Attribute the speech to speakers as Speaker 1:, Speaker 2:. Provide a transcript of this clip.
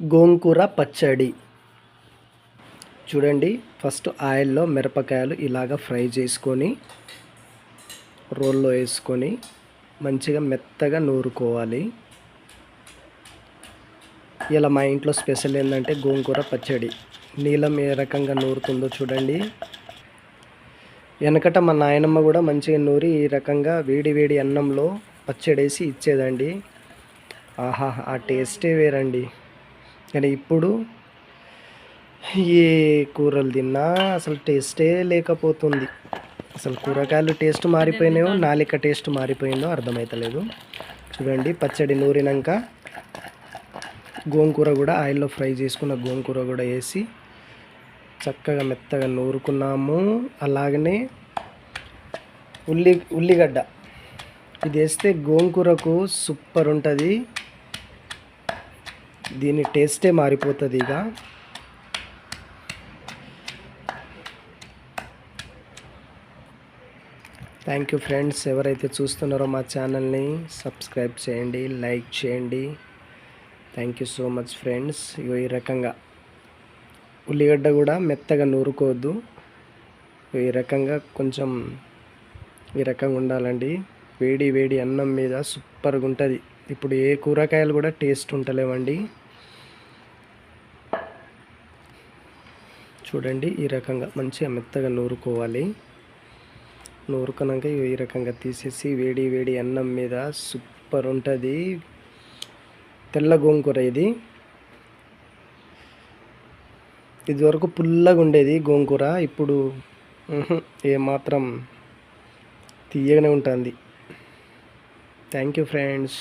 Speaker 1: గోంగూర పచ్చడి. చూడండి ఫస్ట్ ఆయిల్లో మిరపకాయలు ఇలాగ ఫ్రై చేసుకొని రోల్లో వేసుకొని మంచిగా మెత్తగా నూరుకోవాలి. ఇలా మా ఇంట్లో స్పెషల్ ఏంటంటే గోంగూర పచ్చడి. నీలం ఏ రకంగా నూరుతుందో చూడండి. వెనకట మా నాయనమ్మ కూడా మంచిగా నూరి ఈ రకంగా వేడి వేడి అన్నంలో పచ్చడేసి ఇచ్చేదండి. ఆహా ఆ టేస్టే వేరండి. కానీ ఇప్పుడు ఏ కూరలు తిన్నా అసలు టేస్టే లేకపోతుంది. అసలు కూరగాయలు టేస్ట్ మారిపోయినాయో నాలిక టేస్ట్ మారిపోయిందో అర్థమవుతలేదు చూడండి పచ్చడి నూరినాక గోంగూర కూడా ఆయిల్లో ఫ్రై చేసుకున్న గోంగూర కూడా వేసి చక్కగా మెత్తగా నూరుకున్నాము. అలాగనే ఉల్లి ఉల్లిగడ్డ. ఇది వేస్తే గోంగూరకు సూపర్ ఉంటుంది. దీని టేస్టే మారిపోతుంది ఇక. థ్యాంక్ యూ ఫ్రెండ్స్ ఎవరైతే చూస్తున్నారో మా ఛానల్ని సబ్స్క్రైబ్ చేయండి లైక్ చేయండి. Thank you so much friends ఇగో ఈ రకంగా. ఉల్లిగడ్డ కూడా మెత్తగా నూరుకోవద్దు. ఈ రకంగా కొంచెం ఈ రకంగా ఉండాలండి. వేడి వేడి అన్నం మీద సూపర్గా ఉంటుంది. ఇప్పుడు ఏ కూరగాయలు కూడా టేస్ట్ ఉంటలేవండి. చూడండి ఈ రకంగా మంచిగా మెత్తగా నూరుకోవాలి. నూరుకున్నాక ఈ రకంగా తీసేసి వేడి వేడి అన్నం మీద సూపర్ ఉంటుంది. తెల్ల గోంగూర ఇది. ఇదివరకు పుల్లగా ఉండేది గోంగూర ఇప్పుడు ఏమాత్రం తీయగానే ఉంటుంది. Thank you friends